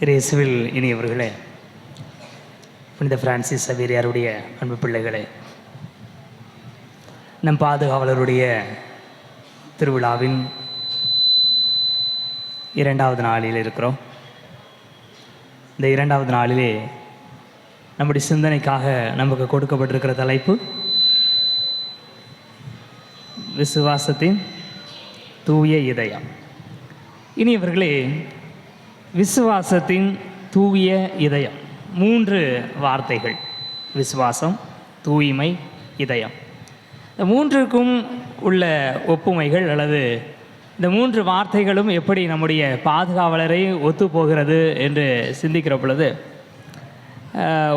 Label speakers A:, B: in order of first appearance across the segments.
A: இயேசுவில் இனியவர்களே புனித பிரான்சிஸ் சவேரியாருடைய அன்பு பிள்ளைகளே நம் பாதுகாவலருடைய திருவிழாவின் இரண்டாவது நாளில் இருக்கிறோம். இந்த இரண்டாவது நாளிலே நம்முடைய சிந்தனைக்காக நமக்கு கொடுக்கப்பட்டிருக்கிற தலைப்பு விசுவாசத்தின் தூய இதயம். இனியவர்களே விசுவாசத்தின் தூய இதயம். மூன்று வார்த்தைகள். விசுவாசம் தூய்மை இதயம். இந்த மூன்றுக்கும் உள்ள ஒப்புமைகள் அல்லது இந்த மூன்று வார்த்தைகளும் எப்படி நம்முடைய பாதுகாவலரை ஒத்துப்போகிறது என்று சிந்திக்கிற பொழுது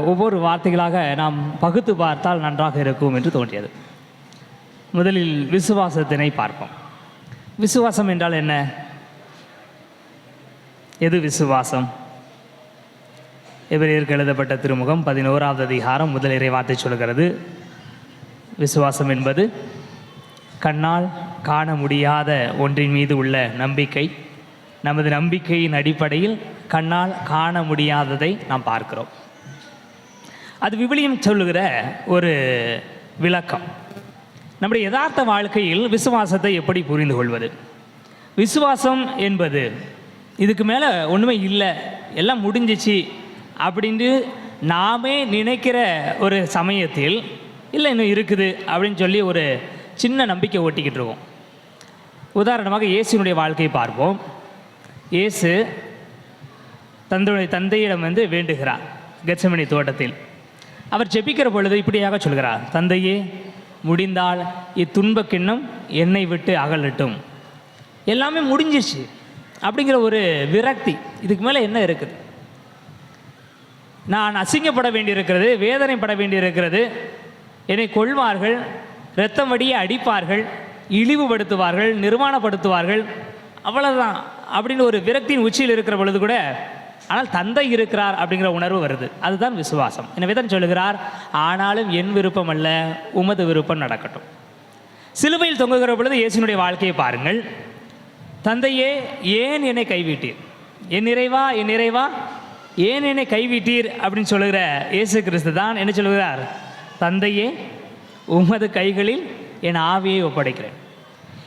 A: ஒவ்வொரு வார்த்தைகளாக நாம் பகுத்து பார்த்தால் நன்றாக இருக்கும் என்று தோன்றியது. முதலில் விசுவாசத்தினை பார்ப்போம். விசுவாசம் என்றால் என்ன? எது விசுவாசம்? எபிரேயருக்கு எழுதப்பட்ட திருமுகம் பதினோராவது அதிகாரம் முதல் இறைவார்த்தை சொல்கிறது. விசுவாசம் என்பது கண்ணால் காண முடியாத ஒன்றின் மீது உள்ள நம்பிக்கை. நமது நம்பிக்கையின் அடிப்படையில் கண்ணால் காண முடியாததை நாம் பார்க்கிறோம். அது விவிலியம் சொல்லுகிற ஒரு விளக்கம். நம்முடைய யதார்த்த வாழ்க்கையில் விசுவாசத்தை எப்படி புரிந்து கொள்வது? விசுவாசம் என்பது இதுக்கு மேலே ஒன்றுமே இல்லை. எல்லாம் முடிஞ்சிச்சு அப்படின்ட்டு நாமே நினைக்கிற ஒரு சமயத்தில் இல்லை இன்னும் இருக்குது அப்படின்னு சொல்லி ஒரு சின்ன நம்பிக்கை ஓட்டிக்கிட்டு இருக்கோம். உதாரணமாக இயேசுனுடைய வாழ்க்கையை பார்ப்போம். இயேசு தந்தையுடைய தந்தையிடம் வந்து வேண்டுகிறார் கெச்சமணி தோட்டத்தில். அவர் ஜெபிக்கிற பொழுது இப்படியாக சொல்கிறார் தந்தையே முடிந்தால் இத்துன்பக்கிண்ணம் என்னை விட்டு அகலட்டும். எல்லாமே முடிஞ்சிருச்சு. அப்படிங்கிற ஒரு விரக்தி. இதுக்கு மேலே என்ன இருக்குது? நான் அசிங்கப்பட வேண்டியிருக்கிறது வேதனைப்பட வேண்டியிருக்கிறது என்னை கொள்வார்கள் இரத்தம் வடிய அடிப்பார்கள் இழிவுபடுத்துவார்கள் நிர்மாணப்படுத்துவார்கள் அவ்வளோதான் அப்படின்னு ஒரு விரக்தியின் உச்சியில் இருக்கிற பொழுது கூட ஆனால் தந்தை இருக்கிறார் அப்படிங்கிற உணர்வு வருது. அதுதான் விசுவாசம். எனவே தான் சொல்லுகிறார் ஆனாலும் என் விருப்பம் அல்ல உமது விருப்பம் நடக்கட்டும். சிலுவையில் தொங்குகிற பொழுது இயேசுனுடைய வாழ்க்கையை பாருங்கள். தந்தையே ஏன் என்னை கைவிட்டீர்? என் நிறைவா என் நிறைவா? ஏன் என்னை கைவிட்டீர்? அப்படின்னு சொல்லுகிற இயேசு கிறிஸ்து தான் என்ன சொல்லுகிறார்? தந்தையே உமது கைகளில் என் ஆவியை ஒப்படைக்கிறேன்.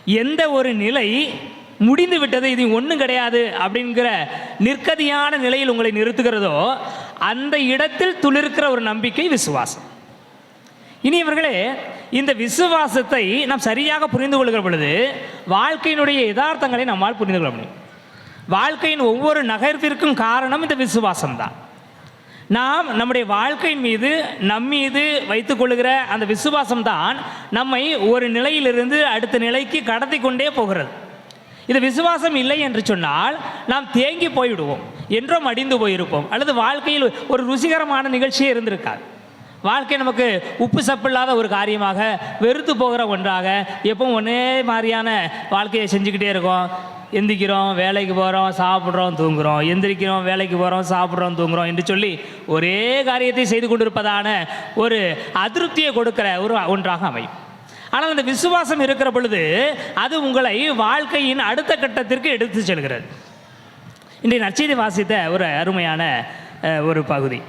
A: எந்த ஒரு நிலை முடிந்து விட்டது இது ஒன்றும் கிடையாது அப்படிங்கிற நிற்கதியான நிலையில் உங்களை நிறுத்துகிறதோ அந்த இடத்தில் துளிர்க்கிற ஒரு நம்பிக்கை விசுவாசம். இனி இவர்களே இந்த விசுவாசத்தை நாம் சரியாக புரிந்து கொள்கிற பொழுது வாழ்க்கையினுடைய யதார்த்தங்களை நம்மால் புரிந்து கொள்ள முடியும். வாழ்க்கையின் ஒவ்வொரு நகர்த்திற்கும் காரணம் இந்த விசுவாசம்தான். நாம் நம்முடைய வாழ்க்கையின் மீது நம் மீது வைத்துக்கொள்கிற அந்த விசுவாசம் தான் நம்மை ஒரு நிலையிலிருந்து அடுத்த நிலைக்கு கடத்தி கொண்டே போகிறது. இது விசுவாசம் இல்லை என்று சொன்னால் நாம் தேங்கி போய்விடுவோம் என்றும் அடிந்து போயிருப்போம் அல்லது வாழ்க்கையில் ஒரு ருசிகரமான நிகழ்ச்சியே இருந்திருக்காது. வாழ்க்கை நமக்கு உப்பு சப்பில்லாத ஒரு காரியமாக வெறுத்து போகிற ஒன்றாக எப்பவும் ஒன்றே மாதிரியான வாழ்க்கையை செஞ்சுக்கிட்டே இருக்கோம். எந்திக்கிறோம் வேலைக்கு போகிறோம் சாப்பிட்றோம் தூங்குறோம். எந்திரிக்கிறோம் வேலைக்கு போகிறோம் சாப்பிட்றோம் தூங்குறோம் என்று சொல்லி ஒரே காரியத்தை செய்து கொண்டிருப்பதான ஒரு அதிருப்தியை கொடுக்கிற ஒரு ஒன்றாக அமையும். ஆனால் அந்த விசுவாசம் இருக்கிற பொழுது அது உங்களை வாழ்க்கையின் அடுத்த கட்டத்திற்கு எடுத்து செல்கிறது. இன்றைய நற்செய்தி வாசித்த ஒரு அருமையான ஒரு பகுதி.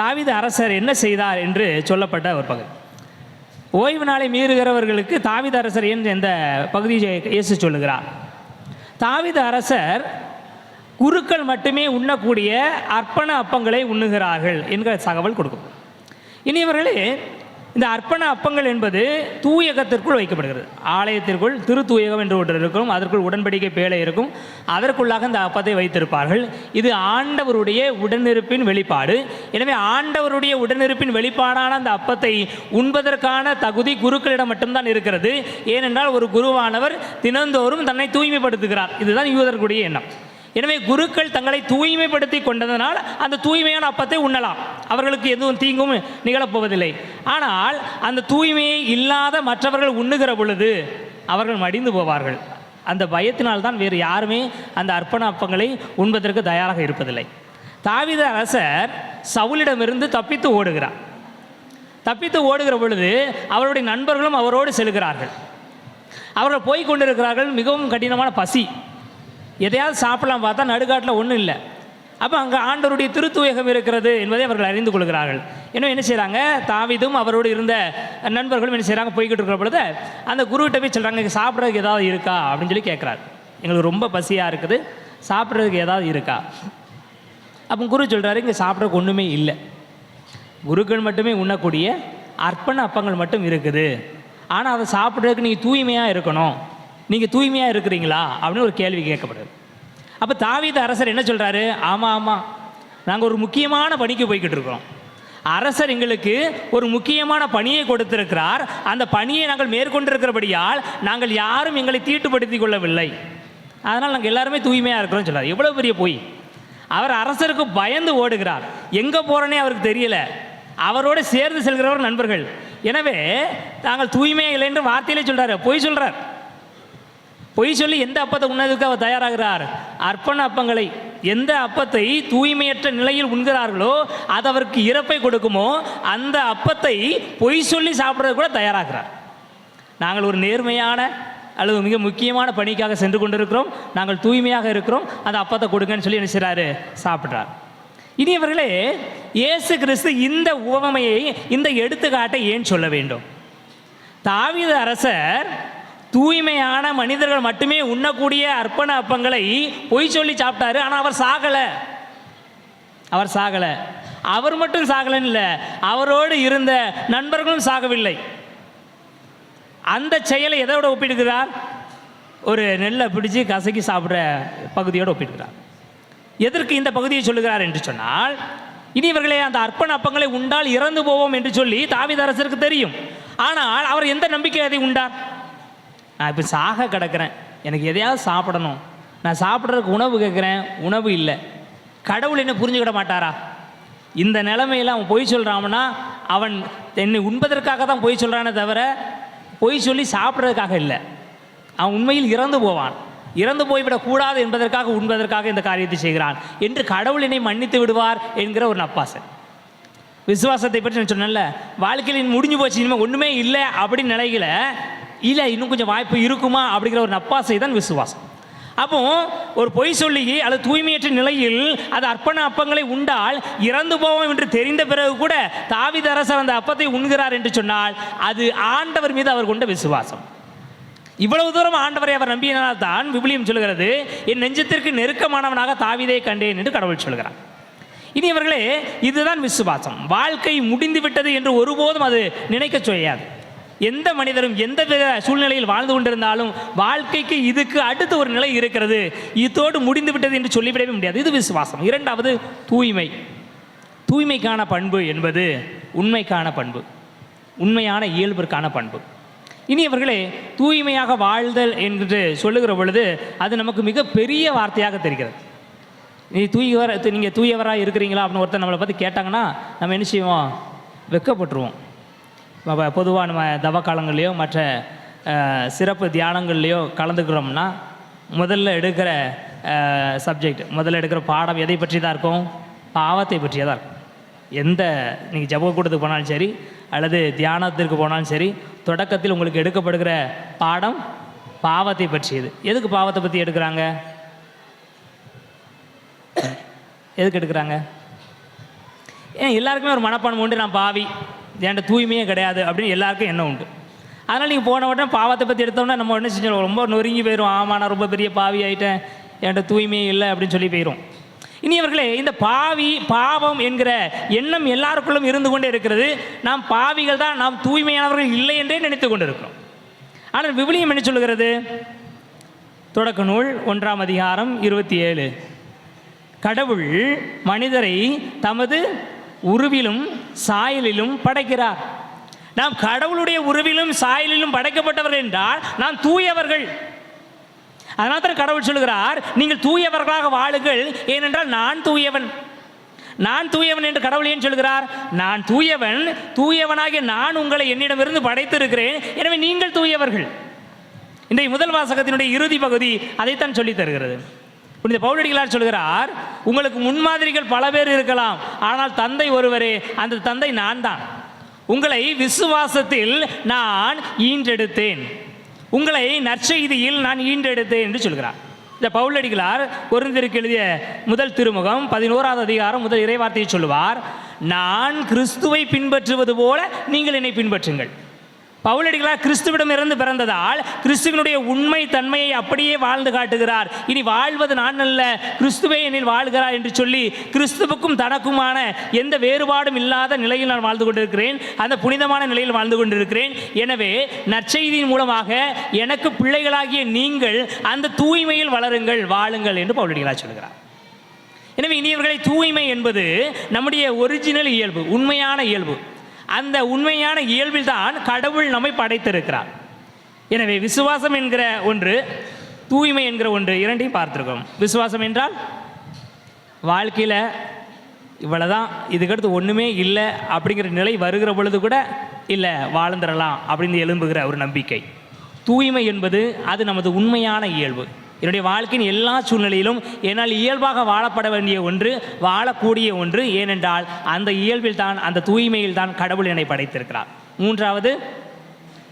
A: தாவித அரசர் என்ன செய்தார் என்று சொல்லப்பட்ட ஒரு பகுதி. ஓய்வு நாளை மீறுகிறவர்களுக்கு தாவித அரசர் என்று இந்த பகுதியை இயேசு சொல்லுகிறார். தாவித அரசர் குருக்கள் மட்டுமே உண்ணக்கூடிய அர்ப்பண அப்பங்களை உண்ணுகிறார்கள் என்கிற தகவல் கொடுக்கும். இனியவர்களே இந்த அர்ப்பண அப்பங்கள் என்பது தூயகத்திற்குள் வைக்கப்படுகிறது. ஆலயத்திற்குள் திரு தூயகம் என்று ஒன்று இருக்கும் அதற்குள் உடன்படிக்கை பேழை இருக்கும் அதற்குள்ளாக இந்த அப்பத்தை வைத்திருப்பார்கள். இது ஆண்டவருடைய உடனிருப்பின் வெளிப்பாடு. எனவே ஆண்டவருடைய உடனிருப்பின் வெளிப்பாடான அந்த அப்பத்தை உண்பதற்கான தகுதி குருக்களிடம் மட்டும்தான் இருக்கிறது. ஏனென்றால் ஒரு குருவானவர் தினந்தோறும் தன்னை தூய்மைப்படுத்துகிறார். இதுதான் யூதர்களுடைய எண்ணம். எனவே குருக்கள் தங்களை தூய்மைப்படுத்தி கொண்டதனால் அந்த தூய்மையான அப்பத்தை உண்ணலாம். அவர்களுக்கு எதுவும் தீங்கும் நிகழப்போவதில்லை. ஆனால் அந்த தூய்மையை இல்லாத மற்றவர்கள் உண்ணுகிற பொழுது அவர்கள் மடிந்து போவார்கள். அந்த பயத்தினால் தான் வேறு யாருமே அந்த அர்ப்பண அப்பங்களை உண்பதற்கு தயாராக இருப்பதில்லை. தாவித அரசர் சவுலிடமிருந்து தப்பித்து ஓடுகிறார். தப்பித்து ஓடுகிற பொழுது அவருடைய நண்பர்களும் அவரோடு செல்கிறார்கள். அவர்கள் போய் கொண்டிருக்கிறார்கள் மிகவும் கடினமான பசி. எதையாவது சாப்பிடலாம் பார்த்தா நடுக்காட்டில் ஒன்றும் இல்லை. அப்போ அங்கே ஆண்டவருடைய திருத்துவேகம் இருக்கிறது என்பதை அவர்கள் அறிந்து கொள்கிறார்கள். இன்னும் என்ன செய்கிறாங்க தாவிதும் அவரோடு இருந்த நண்பர்களும் என்ன செய்கிறாங்க போய்கிட்டு இருக்கிற பொழுது அந்த குருகிட்ட போய் சொல்கிறாங்க இங்கே சாப்பிட்றதுக்கு ஏதாவது இருக்கா? அப்படின்னு சொல்லி கேட்குறாரு எங்களுக்கு ரொம்ப பசியாக இருக்குது. சாப்பிட்றதுக்கு ஏதாவது இருக்கா? அப்போ குரு சொல்கிறாரு இங்கே சாப்பிட்றதுக்கு ஒன்றுமே இல்லை. குருக்கள் மட்டுமே உண்ணக்கூடிய அர்ப்பண அப்பங்கள் மட்டும் இருக்குது. ஆனால் அதை சாப்பிட்றதுக்கு நீங்கள் தூய்மையாக இருக்கணும். நீங்கள் தூய்மையாக இருக்கிறீங்களா? அப்படின்னு ஒரு கேள்வி கேட்கப்படுது. அப்போ தாவீத அரசர் என்ன சொல்கிறாரு ஆமாம் ஆமாம் நாங்கள் ஒரு முக்கியமான பணிக்கு போய்கிட்டு இருக்கிறோம். அரசர் எங்களுக்கு ஒரு முக்கியமான பணியை கொடுத்திருக்கிறார். அந்த பணியை நாங்கள் மேற்கொண்டிருக்கிறபடியால் நாங்கள் யாரும் எங்களை தீட்டுப்படுத்திக் கொள்ளவில்லை. அதனால் நாங்கள் எல்லாருமே தூய்மையாக இருக்கிறோம்னு சொல்கிறார் எவ்வளோ பெரிய பொய். அவர் அரசருக்கு பயந்து ஓடுகிறார். எங்கே போகிறனே அவருக்கு தெரியல. அவரோடு சேர்ந்து செல்கிறவர் நண்பர்கள். எனவே தாங்கள் தூய்மையாக இல்லை என்று வார்த்தையிலே சொல்கிறார் பொய் சொல்கிறார் பொய் சொல்லி எந்த அப்பத்தை உண்ணதுக்கு அவர் தயாராகிறார்? அர்ப்பண அப்பங்களை எந்த அப்பத்தை தூய்மையற்ற நிலையில் உண்கிறார்களோ அது அவருக்கு இறப்பை கொடுக்குமோ அந்த அப்பத்தை பொய் சொல்லி சாப்பிட்றது கூட தயாராகிறார். நாங்கள் ஒரு நேர்மையான அல்லது மிக முக்கியமான பணிக்காக சென்று கொண்டிருக்கிறோம். நாங்கள் தூய்மையாக இருக்கிறோம். அந்த அப்பத்தை கொடுங்கன்னு சொல்லி என்ன செய்கிறாரு சாப்பிட்றார். இனியவர்களே இயேசு கிறிஸ்து இந்த உவமையை இந்த எடுத்துக்காட்டை ஏன் சொல்ல வேண்டும்? தாவித அரசர் தூய்மையான மனிதர்கள் மட்டுமே உண்ணக்கூடிய அர்ப்பண அப்பங்களை பொய் சொல்லி சாப்பிட்டாரு. ஆனால் அவர் சாகலை. அவர் சாகலை. அவர் மட்டும் சாகலைன்னு இல்லை அவரோடு இருந்த நண்பர்களும் சாகவில்லை. அந்த செயலை எதோட ஒப்பிடுகிறார்? ஒரு நெல்லை பிடிச்சு கசக்கி சாப்பிட்ற பகுதியோடு ஒப்பிடுகிறார். எதற்கு இந்த பகுதியை சொல்லுகிறார் என்று சொன்னால் இனி இவர்களே அந்த அர்ப்பண அப்பங்களை உண்டால் இறந்து போவோம் என்று சொல்லி தாவித அரசருக்கு தெரியும். ஆனால் அவர் எந்த நம்பிக்கை அதை உண்டார்? நான் இப்போ சாக கிடக்கிறேன். எனக்கு எதையாவது சாப்பிடணும். நான் சாப்பிட்றதுக்கு உணவு கேட்குறேன். உணவு இல்லை. கடவுள் என்ன புரிஞ்சுக்கிட மாட்டாரா? இந்த நிலைமையில் அவன் பொய் சொல்கிறான்னா அவன் என்னை உண்பதற்காக தான் பொய் சொல்கிறானே தவிர பொய் சொல்லி சாப்பிட்றதுக்காக இல்லை. அவன் உண்மையில் இறந்து போவான். இறந்து போய்விடக்கூடாது என்பதற்காக உண்பதற்காக இந்த காரியத்தை செய்கிறான் என்று கடவுள் என்னை மன்னித்து விடுவார் என்கிற ஒரு நப்பாசை விசுவாசத்தை பற்றி நான் சொன்னேன்ல வாழ்க்கையில் முடிஞ்சு போச்சு இனிமேல் ஒன்றுமே இல்லை அப்படின்னு நிலையில இல்லை இன்னும் கொஞ்சம் வாய்ப்பு இருக்குமா? அப்படிங்கிற ஒரு நப்பாசை தான் விசுவாசம். அப்போ ஒரு பொய் சொல்லி அல்லது தூய்மையற்ற நிலையில் அது அர்ப்பண அப்பங்களை உண்டால் இறந்து போவோம் என்று தெரிந்த பிறகு கூட தாவித அரசர் அந்த அப்பத்தை உண்கிறார் என்று சொன்னால் அது ஆண்டவர் மீது அவர் கொண்ட விசுவாசம். இவ்வளவு தூரம் ஆண்டவரை அவர் நம்பியனால் தான் விபிலியம் சொல்கிறது என் நெஞ்சத்திற்கு நெருக்கமானவனாக தாவிதை கண்டேன் என்று கடவுள் சொல்கிறார். இனி அவர்களே இதுதான் விசுவாசம். வாழ்க்கை முடிந்து விட்டது என்று ஒருபோதும் அது நினைக்க செய்யாது. எந்த மனிதரும் எந்த வித சூழ்நிலையில் வாழ்ந்து கொண்டிருந்தாலும் வாழ்க்கைக்கு இதுக்கு அடுத்த ஒரு நிலை இருக்கிறது. இதோடு முடிந்து விட்டது என்று சொல்லிவிடவே முடியாது. இது விசுவாசம். இரண்டாவது தூய்மை. தூய்மைக்கான பண்பு என்பது உண்மைக்கான பண்பு. உண்மையான இயல்பிற்கான பண்பு. இனி அவர்களே தூய்மையாக வாழ்தல் என்று சொல்லுகிற பொழுது அது நமக்கு மிக பெரிய வார்த்தையாக தெரிகிறது. நீ தூயவர் நீங்கள் தூயவராக இருக்கிறீங்களா அப்படின்னு ஒருத்தர் நம்மளை பார்த்து கேட்டாங்கன்னா நம்ம என்ன செய்வோம்? வெக்கப்பட்டுருவோம் பொதுவாக நம்ம தவ மற்ற சிறப்பு தியானங்கள்லையோ கலந்துக்கிறோம்னா முதல்ல எடுக்கிற சப்ஜெக்ட் முதல்ல எடுக்கிற பாடம் எதை பற்றி தான் இருக்கும்? பாவத்தை பற்றியே தான் இருக்கும். எந்த நீங்கள் ஜப கூட்டத்துக்கு போனாலும் சரி அல்லது தியானத்திற்கு போனாலும் சரி தொடக்கத்தில் உங்களுக்கு எடுக்கப்படுகிற பாடம் பாவத்தை பற்றியது. எதுக்கு பாவத்தை பற்றி எடுக்கிறாங்க? எதுக்கு எடுக்கிறாங்க? ஏன் எல்லாருக்குமே ஒரு மனப்பான்மை உண்டு நான் பாவி. என்கிட்ட தூய்மையே கிடையாது அப்படின்னு எல்லாருக்கும் எண்ணம் உண்டு. அதனால் நீங்கள் போன உடனே பாவத்தை பற்றி எடுத்தோம்னா நம்ம என்ன செஞ்சோம் ரொம்ப நொறுங்கி போயிடும் ஆமாம் நான் ரொம்ப பெரிய பாவி ஆகிட்டேன் என்கிட்ட தூய்மையே இல்லை அப்படின்னு சொல்லி போயிடும் இனி அவர்களே இந்த பாவி பாவம் என்கிற எண்ணம் எல்லாருக்குள்ளும் இருந்து கொண்டே இருக்கிறது. நாம் பாவிகள் தான் நாம் தூய்மையானவர்கள் இல்லை என்றே நினைத்து கொண்டிருக்கிறோம். ஆனால் விவிலியம் என்ன சொல்கிறது தொடக்க நூல் ஒன்றாம் அதிகாரம் இருபத்தி ஏழு. கடவுள் மனிதரை தமது உருவிலும் சாயலிலும் படைக்கிறார். நாம் கடவுளுடைய உருவிலும் சாயலிலும் படைக்கப்பட்டவர்கள் என்றால் நாம் தூயவர்கள். அதனால் தான் கடவுள் சொல்கிறார் நீங்கள் தூயவர்களாக வாழுங்கள் ஏனென்றால் நான் தூயவன். நான் தூயவன் என்று கடவுள் ஏன் சொல்கிறார் நான் தூயவன் தூயவனாகிய நான் உங்களை என்னிடமிருந்து படைத்திருக்கிறேன் எனவே நீங்கள் தூயவர்கள். இன்றைய முதல் வாசகத்தினுடைய இறுதி பகுதி அதைத்தான் சொல்லித் தருகிறது. புனித பவுலடிகளார் சொல்கிறார் உங்களுக்கு முன்மாதிரிகள் பல பேர் இருக்கலாம் ஆனால் தந்தை ஒருவரே அந்த தந்தை நான் தான் உங்களை விசுவாசத்தில் நான் ஈன்றெடுத்தேன். உங்களை நற்செய்தியில் நான் ஈன்றெடுத்தேன் என்று சொல்கிறார். இந்த பவுலடிகளார் கொரிந்தியருக்கு எழுதிய முதல் திருமுகம் பதினோராவது அதிகாரம் முதல் இறைவார்த்தையை சொல்லுவார் நான் கிறிஸ்துவை பின்பற்றுவது போல நீங்கள் என்னை பின்பற்றுங்கள். பவுலடிகளார் கிறிஸ்துவிடம் இருந்து பிறந்ததால் கிறிஸ்துவனுடைய உண்மை தன்மையை அப்படியே வாழ்ந்து காட்டுகிறார். இனி வாழ்வது நான் அல்ல கிறிஸ்துவே என்னில் வாழ்கிறார் என்று சொல்லி கிறிஸ்துவுக்கும் தனக்குமான எந்த வேறுபாடும் இல்லாத நிலையில் நான் வாழ்ந்து கொண்டிருக்கிறேன். அந்த புனிதமான நிலையில் வாழ்ந்து கொண்டிருக்கிறேன். எனவே நற்செய்தியின் மூலமாக எனக்கு பிள்ளைகளாகிய நீங்கள் அந்த தூய்மையில் வளருங்கள் வாழுங்கள் என்று பவுலடிகளார் சொல்கிறார். எனவே இனியவர்களை தூய்மை என்பது நம்முடைய ஒரிஜினல் இயல்பு உண்மையான இயல்பு. அந்த உண்மையான இயல்பில் தான் கடவுள் நம்மை படைத்திருக்கிறார். எனவே விசுவாசம் என்கிற ஒன்று தூய்மை என்கிற ஒன்று இரண்டையும் பார்த்துருக்கோம். விசுவாசம் என்றால் வாழ்க்கையில் இவ்வளோதான் இதுக்கடுத்து ஒன்றுமே இல்லை அப்படிங்கிற நிலை வருகிற பொழுது கூட இல்லை வாழ்ந்துடலாம் அப்படின்னு எழும்புகிற ஒரு நம்பிக்கை. தூய்மை என்பது அது நமது உண்மையான இயல்பு. என்னுடைய வாழ்க்கையின் எல்லா சூழ்நிலையிலும் என்னால் இயல்பாக வாழப்பட வேண்டிய ஒன்று வாழக்கூடிய ஒன்று. ஏனென்றால் அந்த இயல்பில் தான் அந்த தூய்மையில் தான் கடவுள் என்னை படைத்திருக்கிறார். மூன்றாவது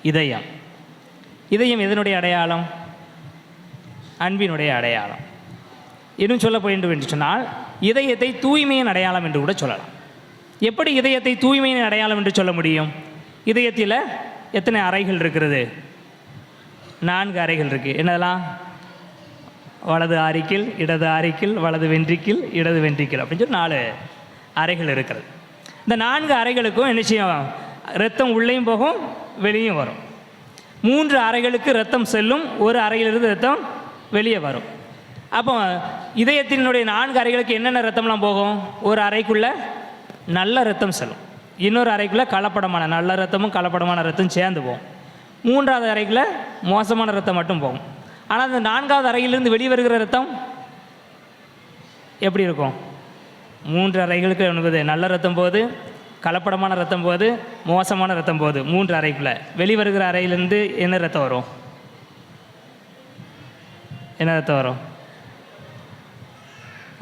A: இதயம். இதயம் எதனுடைய அடையாளம்? அன்பினுடைய அடையாளம். இன்னும் சொல்ல வேண்டும் என்று சொன்னால் இதயத்தை தூய்மையின் அடையாளம் என்று கூட சொல்லலாம். எப்படி இதயத்தை தூய்மையின் அடையாளம் என்று சொல்ல முடியும்? இதயத்தில் எத்தனை அறைகள் இருக்கிறது? நான்கு அறைகள் இருக்குது என்னதெல்லாம்? வலது ஆரிக்கில் இடது ஆரிக்கில் வலது வென்றிக்கில் இடது வென்றிக்கில் அப்படின்னு சொல்லி நாலு அறைகள் இருக்கிறது. இந்த நான்கு அறைகளுக்கும் என்ன செய்யும்? ரத்தம் உள்ளேயும் போகும் வெளியும் வரும். மூன்று அறைகளுக்கு ரத்தம் செல்லும் ஒரு அறையிலிருந்து ரத்தம் வெளியே வரும். அப்போ இதயத்தினுடைய நான்கு அறைகளுக்கு என்னென்ன ரத்தம்லாம் போகும்? ஒரு அறைக்குள்ள நல்ல ரத்தம் செல்லும். இன்னொரு அறைக்குள்ள கலப்படமான நல்ல ரத்தமும் கலப்படமான ரத்தம் சேர்ந்து போகும். மூன்றாவது அறைக்குள்ள மோசமான ரத்தம் மட்டும் போகும். ஆனால் அந்த நான்காவது அறையிலிருந்து வெளிவருகிற ரத்தம் எப்படி இருக்கும்? மூன்று அறைகளுக்கு அனுப்புது நல்ல ரத்தம் போகுது கலப்படமான ரத்தம் போது மோசமான ரத்தம் போகுது. மூன்று அறைக்குள்ளே வெளிவருகிற அறையிலேருந்து என்ன ரத்தம் வரும்? என்ன ரத்தம் வரும்?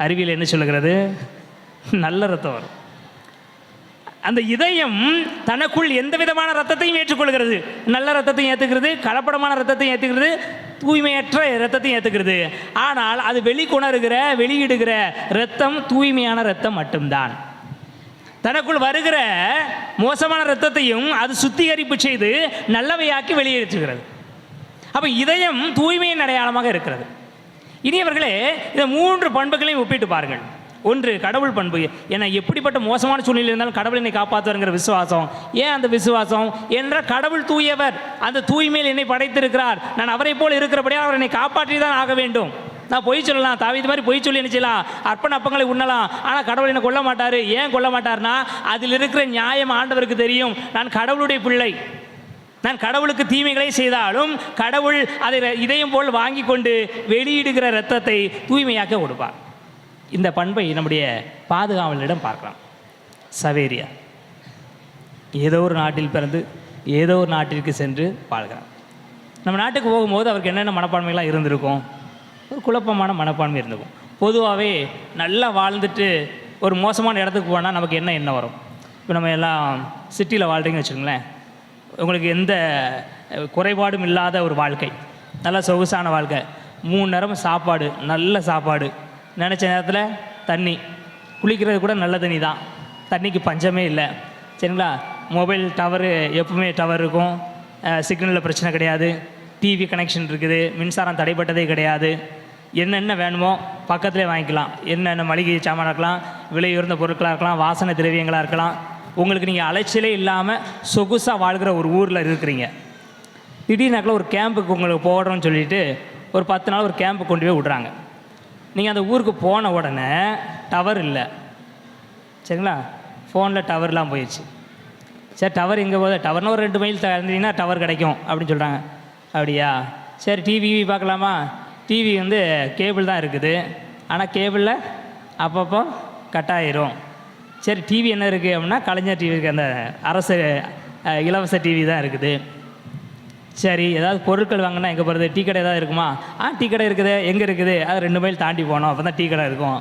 A: அறிவியல் என்ன சொல்லுகிறது? நல்ல ரத்தம் வரும். அந்த இதயம் தனக்குள் எந்த விதமான ரத்தத்தையும் ஏற்றுக்கொள்கிறது? நல்ல ரத்தத்தையும் ஏற்றுக்கிறது கலப்படமான ரத்தத்தையும் ஏற்றுக்கிறது தூய்மையற்ற ரத்தத்தையும் ஏற்றுக்கிறது ஆனால் அது வெளிக்கொணருகிற வெளியிடுகிற ரத்தம் தூய்மையான ரத்தம் மட்டும்தான். தனக்குள் வருகிற மோசமான ரத்தத்தையும் அது சுத்திகரிப்பு செய்து நல்லவையாக்கி வெளியேற்றுகிறது. அப்போ இதயம் தூய்மையின் அடையாளமாக இருக்கிறது. இனியவர்களே இந்த மூன்று பண்புகளையும் ஒப்பிட்டு பாருங்கள். ஒன்று கடவுள் பண்பு. ஏன்னா எப்படிப்பட்ட மோசமான சூழ்நிலை இருந்தாலும் கடவுள் என்னை காப்பாற்றுவாருங்கிற விசுவாசம். ஏன் அந்த விசுவாசம்? என்றால் கடவுள் தூயவர். அந்த தூய்மையில் என்னை படைத்திருக்கிறார். நான் அவரை போல் இருக்கிறபடியாக அவர் என்னை காப்பாற்றி தான் ஆக வேண்டும். நான் பொய் சொல்லலாம். தாவி இது மாதிரி பொய் சொல்லி நினைச்சலாம் செய்யலாம். அர்ப்பண அப்பங்களை உண்ணலாம். ஆனால் கடவுள் என்னை கொல்ல மாட்டார். ஏன் கொல்ல மாட்டார்னா அதில் இருக்கிற நியாயம் ஆண்டவருக்கு தெரியும். நான் கடவுளுடைய பிள்ளை. நான் கடவுளுக்கு தீமைகளை செய்தாலும் கடவுள் அதை இதயம் போல் வாங்கி கொண்டு வெளியிடுகிற இரத்தத்தை தூய்மையாக்க கொடுப்பார் இந்த பண்பை நம்முடைய பாதுகாவலரிடம் பார்க்கலாம். சவேரியா. ஏதோ ஒரு நாட்டில் பிறந்து ஏதோ ஒரு நாட்டிற்கு சென்று வாழ்கிறார் நம்ம நாட்டுக்கு போகும்போது அவருக்கு என்னென்ன மனப்பான்மைகள்லாம் இருந்திருக்கும்? ஒரு குழப்பமான மனப்பான்மை இருந்திருக்கும். பொதுவாகவே நல்லா வாழ்ந்துட்டு ஒரு மோசமான இடத்துக்கு போனால் நமக்கு என்ன எண்ணம் வரும்? இப்போ நம்ம எல்லாம் சிட்டியில் வாழ்கிறீங்கன்னு வச்சுக்கோங்களேன். உங்களுக்கு எந்த குறைபாடும் இல்லாத ஒரு வாழ்க்கை. நல்ல சொகுசான வாழ்க்கை. மூணு நேரம் சாப்பாடு நல்ல சாப்பாடு. நினச்ச நேரத்தில் தண்ணி. குளிக்கிறது கூட நல்ல தண்ணி தான் தண்ணிக்கு பஞ்சமே இல்லை. சரிங்களா? மொபைல் டவரு எப்பவுமே டவர் இருக்கும். சிக்னலில் பிரச்சனை கிடையாது. டிவி கனெக்ஷன் இருக்குது. மின்சாரம் தடைப்பட்டதே கிடையாது. என்னென்ன வேணுமோ பக்கத்துலேயே வாங்கிக்கலாம். என்னென்ன மளிகை சாமான் இருக்கலாம் விலை உயர்ந்த பொருட்களாக இருக்கலாம் வாசனை திரவியங்களாக இருக்கலாம். உங்களுக்கு நீங்கள் அலைச்சலே இல்லாமல் சொகுசாக வாழ்கிற ஒரு ஊரில் இருக்கிறீங்க. திடீர்னாக்கில் ஒரு கேம்புக்கு உங்களுக்கு போடுறோன்னு சொல்லிட்டு ஒரு பத்து நாள் ஒரு கேம்புக்கு கொண்டு போய் விட்றாங்க. நீங்கள் அந்த ஊருக்கு போன உடனே டவர் இல்லை. சரிங்களா? ஃபோனில் டவர்லாம் போயிடுச்சு. சரி டவர் எங்கே போதும் டவர்னு ஒரு ரெண்டு மைல் தந்தீங்கன்னா டவர் கிடைக்கும் அப்படின்னு சொல்கிறாங்க அப்படியா? சரி டிவி பார்க்கலாமா? டிவி வந்து கேபிள் தான் இருக்குது. ஆனால் கேபிளில் அப்பப்போ கட் ஆயிரும். சரி டிவி என்ன இருக்குது அப்படின்னா கலைஞர் டிவி இருக்குது அந்த அரசு இலவச டிவி தான் இருக்குது. சரி ஏதாவது பொருட்கள் வாங்கினா எங்கே போகிறது டீ கடை ஏதாவது இருக்குமா? ஆ டீ கடை இருக்குது. எங்கே இருக்குது? அது ரெண்டு மைல் தாண்டி போனோம். அப்போ தான் டீ கடை இருக்கும்.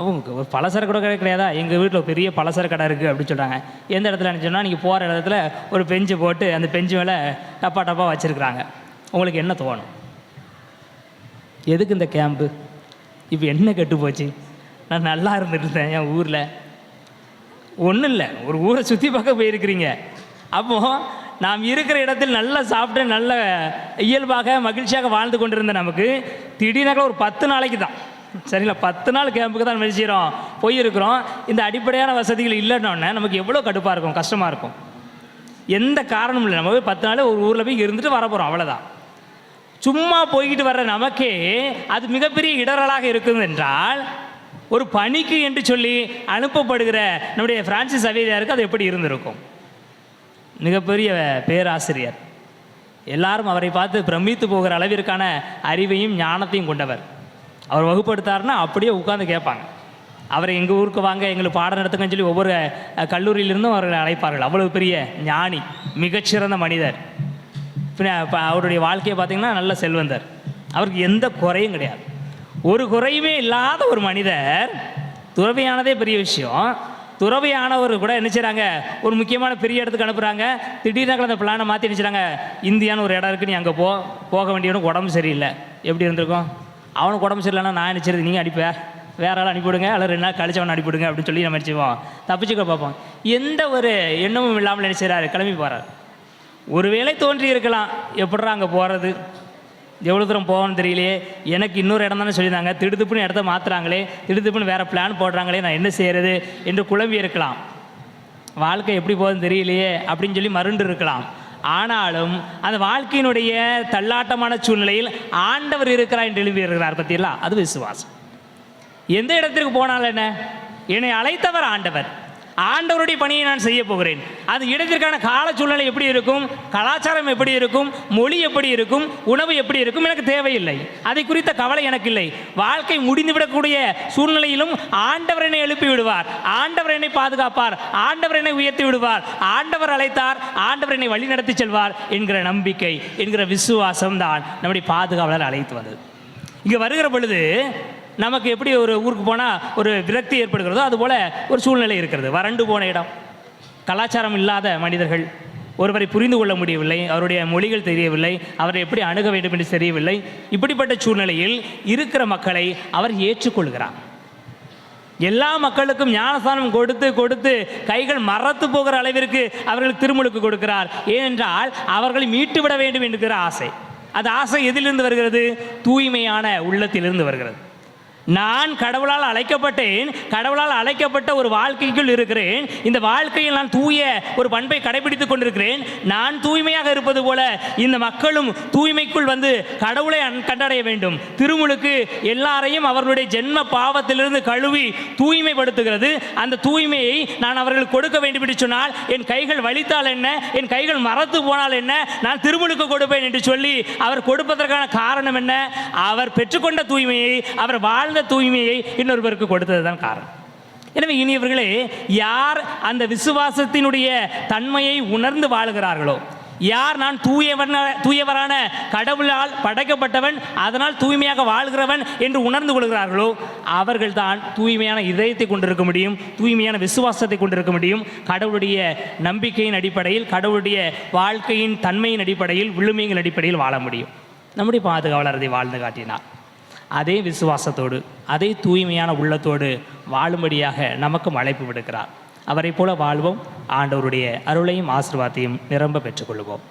A: அவங்க ஒரு பலசர கூட கடை கிடையாதா? எங்கள் வீட்டில் பெரிய பலசர கடை இருக்குது அப்படின்னு சொல்கிறாங்க எந்த இடத்துல நினச்சோன்னா நீங்கள் போகிற இடத்துல ஒரு பெஞ்சு போட்டு அந்த பெஞ்சு மேலே டப்பா டப்பா வச்சுருக்குறாங்க. உங்களுக்கு என்ன தோணும்? எதுக்கு இந்த கேம்பு இப்போ என்ன கெட்டு போச்சு? நான் நல்லா இருந்துருந்தேன் என் ஊரில். ஒன்றும் இல்லை. ஒரு ஊரை சுற்றி பார்க்க போயிருக்கிறீங்க. அப்போது நாம் இருக்கிற இடத்தில் நல்லா சாப்பிட்டு நல்ல இயல்பாக மகிழ்ச்சியாக வாழ்ந்து கொண்டிருந்த நமக்கு திடீர்னாக்க ஒரு பத்து நாளைக்கு தான். சரிங்களா? பத்து நாள் கேம்புக்கு தான் என்ன செய்கிறோம் போயிருக்கிறோம். இந்த அடிப்படையான வசதிகள் இல்லைன்னொன்னே நமக்கு எவ்வளோ கடுப்பாக இருக்கும் கஷ்டமாக இருக்கும். எந்த காரணமும் இல்லை. நம்ம போய் பத்து நாள் ஒரு ஊரில் போய் இருந்துட்டு வர போகிறோம் அவ்வளோதான் சும்மா போய்கிட்டு வர்ற நமக்கே அது மிகப்பெரிய இடரலாக இருக்குது என்றால் ஒரு பணிக்கு என்று சொல்லி அனுப்பப்படுகிற நம்முடைய பிரான்சிஸ் அவேதியாருக்கு அது எப்படி இருந்திருக்கும்? மிகப்பெரிய பேராசிரியர். எல்லாரும் அவரை பார்த்து பிரமித்து போகிற அளவிற்கான அறிவையும் ஞானத்தையும் கொண்டவர். அவர் வகுப்படுத்தாருன்னா அப்படியே உட்காந்து கேட்பாங்க. அவரை எங்கள் ஊருக்கு வாங்க எங்களுக்கு பாடம் நடத்துங்கன்னு சொல்லி ஒவ்வொரு கல்லூரியிலிருந்தும் அவர்களை அழைப்பார்கள். அவ்வளவு பெரிய ஞானி மிகச்சிறந்த மனிதர். பின்ன இப்போ அவருடைய வாழ்க்கையை பார்த்தீங்கன்னா நல்ல செல்வந்தர். அவருக்கு எந்த குறையும் கிடையாது. ஒரு குறையுமே இல்லாத ஒரு மனிதர் துறவியானதே பெரிய விஷயம். துறவியானவர் கூட என்ன செய்கிறாங்க ஒரு முக்கியமான பெரிய இடத்துக்கு அனுப்புகிறாங்க திடீர்னு அந்த பிளானை மாற்றி நினைச்சாங்க இந்தியான்னு ஒரு இடம் இருக்கு நீ அங்கே போ. போக வேண்டியவனுக்கு உடம்பு சரியில்லை. எப்படி இருந்திருக்கும்? அவனுக்கு உடம்பு சரியில்லைன்னா நான் நினச்சது நீங்கள் அடிப்ப. வேற ஆள் அனுப்பிவிடுங்க. அல்ல ரெண்டு நாள் கழிச்சவன் அனுப்பிவிடுங்க அப்படின்னு சொல்லி நம்ம நினச்சிப்போம் தப்பிச்சுக்க பார்ப்போம். எந்த ஒரு எண்ணமும் இல்லாமல் நினைச்சாரு கிளம்பி போகிறார் ஒருவேளை தோன்றி இருக்கலாம். எப்படா அங்கே போகிறது எவ்வளோ தூரம் போகணும்னு தெரியலையே. எனக்கு இன்னொரு இடம் தானே சொல்லியிருந்தாங்க. திடுதுப்புன்னு இடத்த மாற்றுறாங்களே திடுதுப்புன்னு வேறு பிளான் போடுறாங்களே. நான் என்ன செய்கிறது என்று குழம்பி இருக்கலாம். வாழ்க்கை எப்படி போகுதுன்னு தெரியலையே அப்படின்னு சொல்லி மருண்டு இருக்கலாம். ஆனாலும் அந்த வாழ்க்கையினுடைய தள்ளாட்டமான சூழ்நிலையில் ஆண்டவர் இருக்கிறார் என்று எழுதி இருக்கிறார் பற்றியெல்லாம் அது விசுவாசம். எந்த இடத்திற்கு போனாலும் என்ன? என்னை அழைத்தவர் ஆண்டவர். ஆண்டவருடைய பணியை நான் செய்ய போகிறேன். அது இடத்திற்கான கால சூழ்நிலை எப்படி இருக்கும்? கலாச்சாரம் எப்படி இருக்கும்? மொழி எப்படி இருக்கும்? உணவு எப்படி இருக்கும்? எனக்கு தேவையில்லை. அதை குறித்த கவலை எனக்கு இல்லை. வாழ்க்கை முடிந்துவிடக்கூடிய சூழ்நிலையிலும் ஆண்டவர் என்னை எழுப்பி விடுவார். ஆண்டவர் என்னை பாதுகாப்பார். ஆண்டவர் என்னை உயர்த்தி விடுவார். ஆண்டவர் அழைத்தார். ஆண்டவர் என்னை வழி நடத்தி செல்வார் என்கிற நம்பிக்கை என்கிற விசுவாசம் தான் நம்முடைய பாதுகாவலர் அழைத்து வந்தது. இங்கே வருகிற பொழுது நமக்கு எப்படி ஒரு ஊருக்கு போனால் ஒரு விரக்தி ஏற்படுகிறதோ அதுபோல் ஒரு சூழ்நிலை இருக்கிறது. வறண்டு போன இடம். கலாச்சாரம் இல்லாத மனிதர்கள் ஒருவரை புரிந்து கொள்ள முடியவில்லை அவருடைய மொழிகள் தெரியவில்லை அவரை எப்படி அணுக வேண்டும் என்று தெரியவில்லை. இப்படிப்பட்ட சூழ்நிலையில் இருக்கிற மக்களை அவர் ஏற்றுக்கொள்கிறார். எல்லா மக்களுக்கும் ஞானஸ்தானம் கொடுத்து கொடுத்து கைகள் மறத்து போகிற அளவிற்கு அவர்கள் திருமுழுக்கு கொடுக்கிறார். ஏனென்றால் அவர்களை மீட்டு விட வேண்டும் என்கிற ஆசை. அது ஆசை எதிலிருந்து வருகிறது? தூய்மையான உள்ளத்திலிருந்து வருகிறது. நான் கடவுளால் அழைக்கப்பட்டேன் கடவுளால் அழைக்கப்பட்ட ஒரு வாழ்க்கைக்குள் இருக்கிறேன். இந்த வாழ்க்கையில் நான் தூய ஒரு பண்பை கடைபிடித்துக் கொண்டிருக்கிறேன். நான் தூய்மையாக இருப்பது போல இந்த மக்களும் தூய்மைக்குள் வந்து கடவுளை அன்- கண்டடைய வேண்டும். திருமுழுக்கு எல்லாரையும் அவர்களுடைய ஜென்ம பாவத்திலிருந்து கழுவி தூய்மைப்படுத்துகிறது. அந்த தூய்மையை நான் அவர்களுக்கு கொடுக்க வேண்டும் என்று சொன்னால் என் கைகள் வலித்தால் என்ன? என் கைகள் மறத்து போனால் என்ன? நான் திருமுழுக்கு கொடுப்பேன் என்று சொல்லி அவர் கொடுப்பதற்கான காரணம் என்ன? அவர் பெற்றுக்கொண்ட தூய்மையை அவர் வாழ் வாழ்ந்த தூய்மையை இன்னொருவருக்கு கொடுத்தது தான் காரணம். எனவே இனியவர்களே யார் அந்த விசுவாசத்தினுடைய தன்மையை உணர்ந்து வாழுகிறார்களோ யார் நான் தூயவன தூயவரான கடவுளால் படைக்கப்பட்டவன் அதனால் தூய்மையாக வாழ்கிறவன் என்று உணர்ந்து கொள்கிறார்களோ அவர்கள்தான் தூய்மையான இதயத்தை கொண்டிருக்க முடியும் தூய்மையான விசுவாசத்தை கொண்டிருக்க முடியும். கடவுளுடைய நம்பிக்கையின் அடிப்படையில் கடவுளுடைய வாழ்க்கையின் தன்மையின் அடிப்படையில் விழுமையின் அடிப்படையில் வாழ முடியும். நம்முடைய பாதுகாவலர் அதை வாழ்ந்து காட்டினார். அதே விசுவாசத்தோடு அதே தூய்மையான உள்ளத்தோடு வாழும்படியாக நமக்கும் அழைப்பு விடுக்கிறார். அவரைப் போல வாழ்வோம். ஆண்டவருடைய அருளையும் ஆசிர்வாதத்தையும் நிரம்ப பெற்றுக்கொள்வோம்.